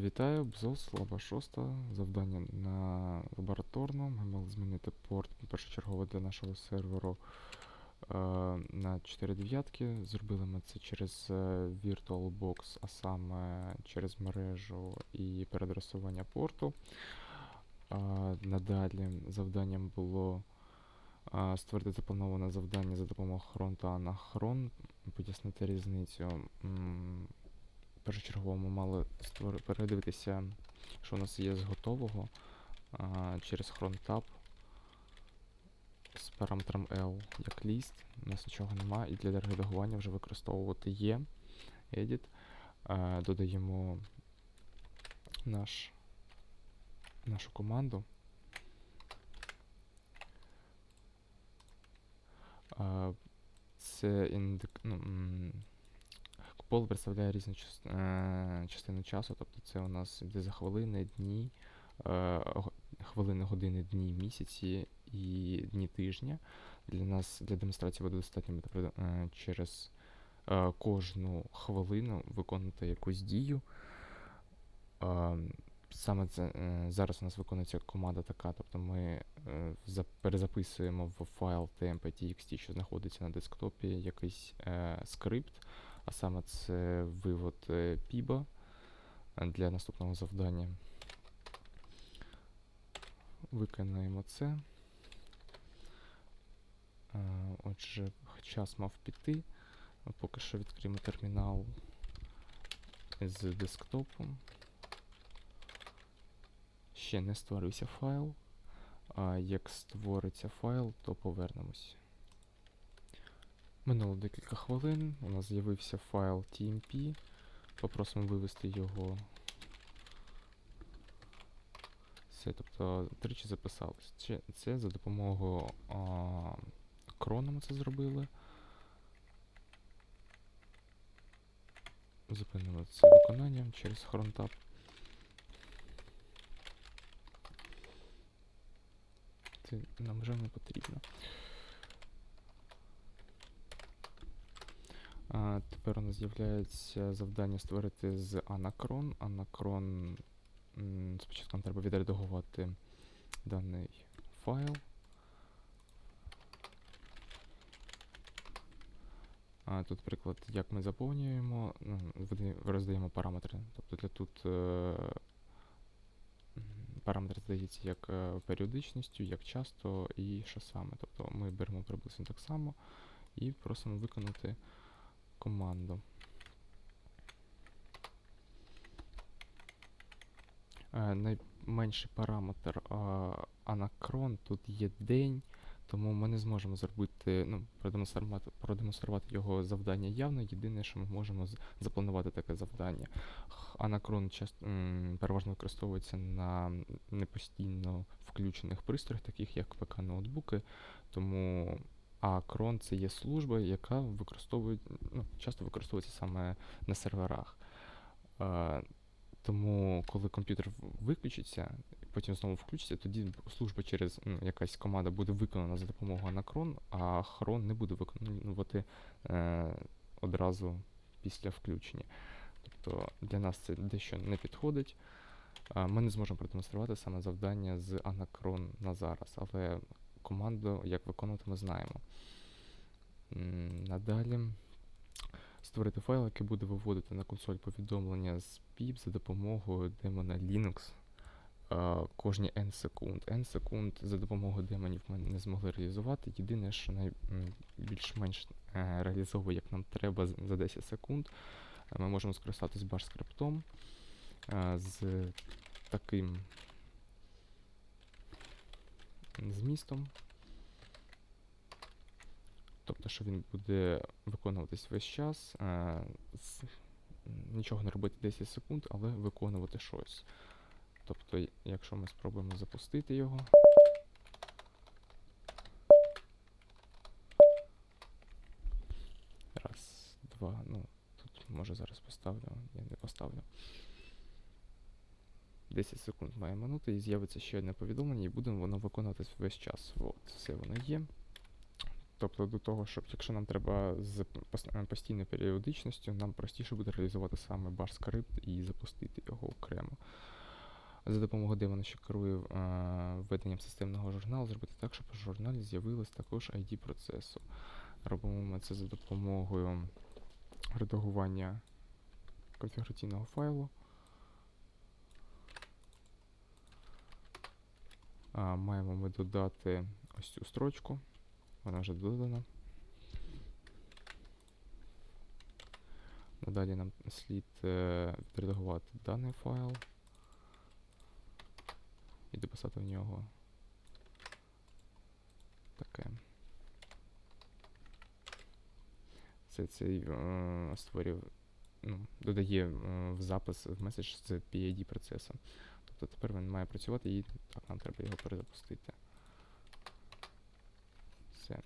Вітаю, БЗОС, лаба 6. Завдання на лабораторну. Ми мали змінити порт першочергово для нашого серверу е, на 4 дев'ятки. Зробили ми це через е, VirtualBox, а саме через мережу і переадресування порту. Надалі завданням було е, створити заплановане завдання за допомогою хрон та анахрон. Пояснити різницю. Першочергово ми мали передивитися, що у нас є з готового а, через crontab з параметром L як list. У нас нічого немає, і для редагування вже використовувати є edit. А, додаємо наш, нашу команду. Це індик, ну, м, Поле представляє різні час- е, частини часу, тобто це у нас йде за хвилини, дні, е, хвилини, години, дні, місяці і дні тижня. Для нас для демонстрації буде достатньо буде, е, через кожну хвилину виконувати якусь дію. Саме це зараз у нас виконується команда така, тобто ми за- перезаписуємо в файл tmp.txt, що знаходиться на десктопі, якийсь е, скрипт, а саме це вивод е, е, для наступного завдання. Виконаємо це. Отже, час мав піти. Поки що відкриємо термінал з десктопом. Ще не створився файл. А як створиться файл, то повернемось. Минуло декілька хвилин. У нас з'явився файл TMP. Попросимо вивести його. Все, тобто тричі записалось. Це, це за допомогою а, крону ми це зробили. Зупинили це виконання через хронтап. Це нам вже не потрібно. А, тепер у нас з'являється завдання створити з анакрон. Анакрон. Спочатку нам треба відредагувати даний файл. А, тут приклад, як ми заповнюємо, ну, роздаємо параметри. Тобто для тут е, параметр здається як е, періодичністю, як часто і що саме. Тобто ми беремо приблизно так само і просимо виконати команду. Е, найменший параметр а, анакрон тут є день, тому ми не зможемо зробити, ну, продемонструвати, продемонструвати його завдання явно. Єдине, що ми можемо запланувати таке завдання. Анакрон часто м, переважно використовується на непостійно включених пристроях, таких як ПК-ноутбуки, тому а крон це є служба, яка використовує, ну, часто використовується саме на серверах. Е, тому, коли комп'ютер виключиться, потім знову включиться, тоді служба через ну, якась команда буде виконана за допомогою анакрон, а хрон не буде виконувати е, одразу після включення. Тобто для нас це дещо не підходить. Е, Ми не зможемо продемонструвати саме завдання з анакрон на зараз, але команду, як виконувати, ми знаємо. Надалі створити файл, який буде виводити на консоль повідомлення з PIP за допомогою демона Linux кожні N секунд. N секунд за допомогою демонів ми не змогли реалізувати. Єдине, що най, м, більш-менш е, реалізовує, як нам треба за 10 секунд, е, ми можемо скористатись bash скриптом е, з таким змістом. Тобто, що він буде виконуватись весь час, е, з- нічого не робити 10 секунд, але виконувати щось. Тобто, якщо ми спробуємо запустити його. Раз, два, ну, тут може зараз поставлю, я не поставлю. 10 секунд має минути і з'явиться ще одне повідомлення, і буде воно виконуватись весь час. От, все воно є. Тобто до того, щоб якщо нам треба з е, постійною періодичністю, нам простіше буде реалізувати саме bash скрипт і запустити його окремо. За допомогою демона, що керує е, веденням системного журналу, зробити так, щоб у журналі з'явилось також ID процесу. Робимо ми це за допомогою редагування конфігураційного файлу. А, маємо ми додати ось цю строчку. Вона вже додана. Надалі нам слід е, відредагувати даний файл і дописати в нього таке. Це цей е, створює, ну, додає е, в запис в меседж з PID процесу. Тобто тепер він має працювати і так нам треба його перезапустити. Все.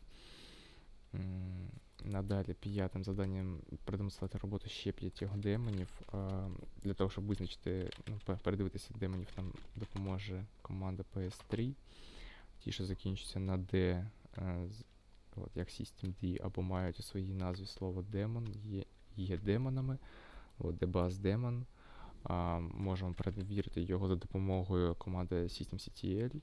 Надалі п'ятим завданням продемонструвати роботу ще п'ятьох демонів. Для того, щоб визначити, ну, передивитися демонів, нам допоможе команда PS3. Ті, що закінчуються на D, е, от, як systemd, або мають у своїй назві слово демон, є, є демонами. От, демон. Можемо перевірити його за допомогою команди systemctl.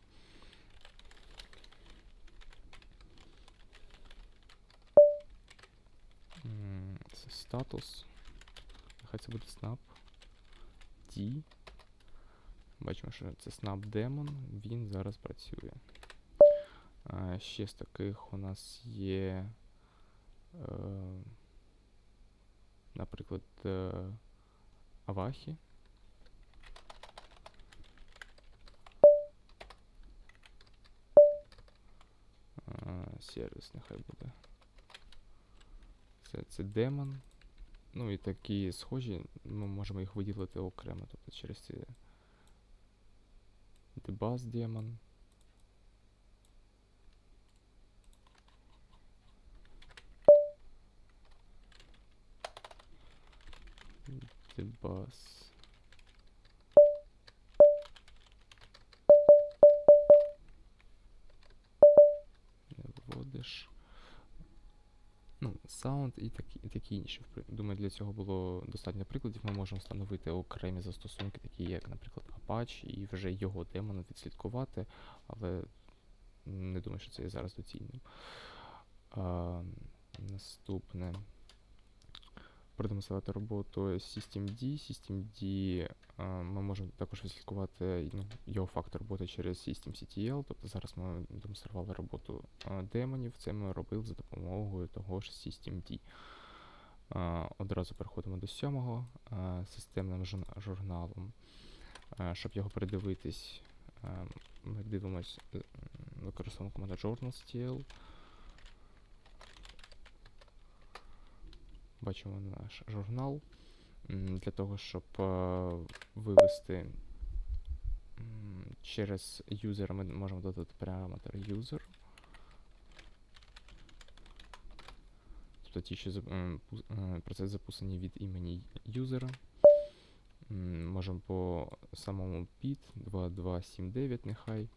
Це статус. Нехай це буде snap D. Бачимо, що це snap демон, він зараз працює. А, ще з таких у нас є, е, наприклад, е, Авахі. Сервіс нехай буде. Це, це демон. Ну і такі схожі, ми можемо їх виділити окремо, тобто через ці debug демон. Debug. Вводиш. Ну, саунд і такі, і такі інші. Думаю, для цього було достатньо прикладів. Ми можемо встановити окремі застосунки, такі як, наприклад, Apache, і вже його демон відслідкувати, але не думаю, що це є зараз доцільним. А, наступне. Продемонструвати роботу systemd. Systemd а, ми можемо також відслідкувати ну, його фактор роботи через systemctl. Тобто зараз ми демонстрували роботу а, демонів. Це ми робили за допомогою того ж systemd. А, Одразу переходимо до сьомого системним журналом. Щоб його передивитись, ми дивимось, е, використовуємо команду journals.tl. Бачимо наш журнал. Для того, щоб е, вивести через юзера, ми можемо додати параметр user. Тобто ті, що е, процес записані від імені юзера. Можемо по самому pid 2279 нехай.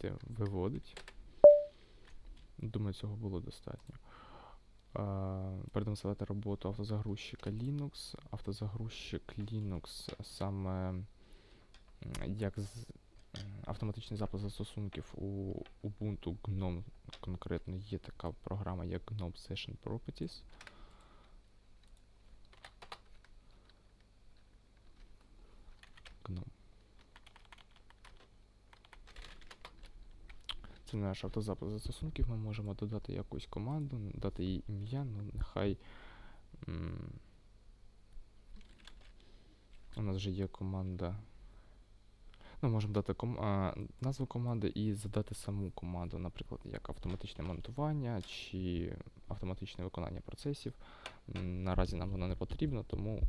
Це виводить. Думаю, цього було достатньо. Продемонструвати роботу автозагрузчика Linux. Автозагрузчик Linux саме як з, автоматичний запуск застосунків у Ubuntu GNOME конкретно є така програма, як GNOME Session Properties. GNOME. Це наш автозапис застосунків. Ми можемо додати якусь команду, дати їй ім'я, ну нехай. У нас вже є команда. Ну, можемо дати ком... а, назву команди і задати саму команду, наприклад, як автоматичне монтування чи автоматичне виконання процесів. Наразі нам воно не потрібно, тому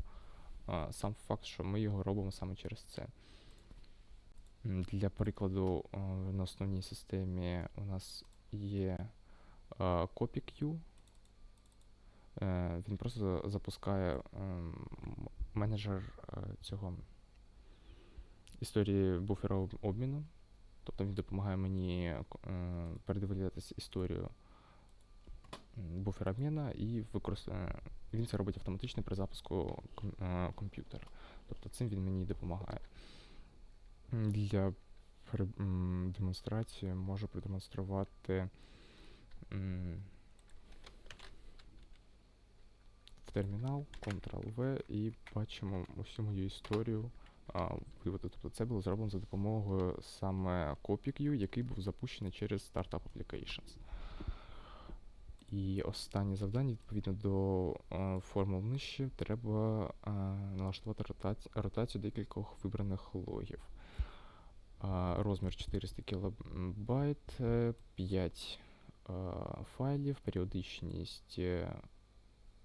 а, сам факт, що ми його робимо саме через це. Для прикладу, е, на основній системі у нас є е, CopyQ. Е, він просто запускає менеджер цього історії буфера обміну. Тобто він допомагає мені е, передивлятися історію буфера обміну і використовує. Він це робить автоматично при запуску е, комп'ютера. Тобто цим він мені допомагає. Для демонстрації можу продемонструвати термінал, Ctrl-V і бачимо усю мою історію а. Тобто це було зроблено за допомогою саме CopyQ, який був запущений через Startup Applications. І останнє завдання, відповідно до е, формул нижче, треба е, налаштувати ротацію, ротацію декількох вибраних логів. Розмір 400 кБ, 5 е, файлів, періодичність. е,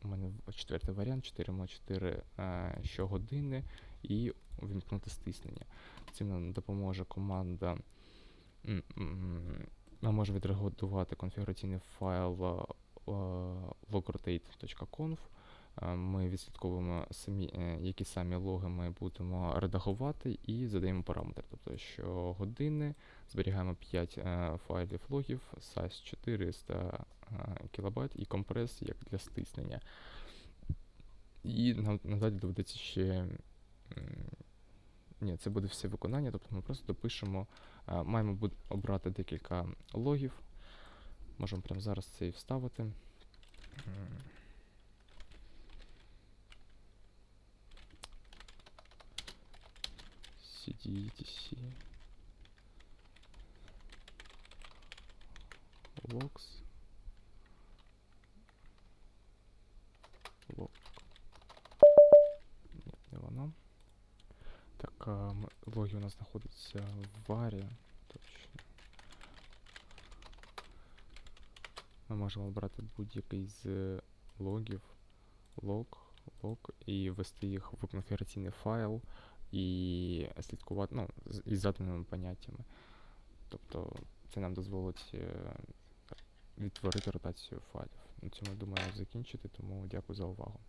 у мене четвертий варіант 4 на 4 е, щогодини і увімкнути стиснення. Цим нам допоможе команда. Ми можемо відредагувати конфігураційний файл е, logrotate.conf. Е, Ми відслідковуємо самі, е, які самі логи ми будемо редагувати і задаємо параметри. Тобто щогодини зберігаємо 5 е, файлів логів, size 400 кБ і компрес як для стиснення. І нам надалі доведеться ще. Ні, це буде все виконання, тобто ми просто допишемо, маємо обрати декілька логів. Можемо прямо зараз це і вставити. М. cd etc logs log Ні, не воно. Так, а, м- логи у нас знаходяться в варі. Точно. Ми можемо обрати будь-який з логів, лог, лог, і ввести їх в конфігураційний файл І слідкувати ну, із заданими поняттями. Тобто це нам дозволить е, відтворити ротацію файлів. На цьому думаю закінчити, тому дякую за увагу.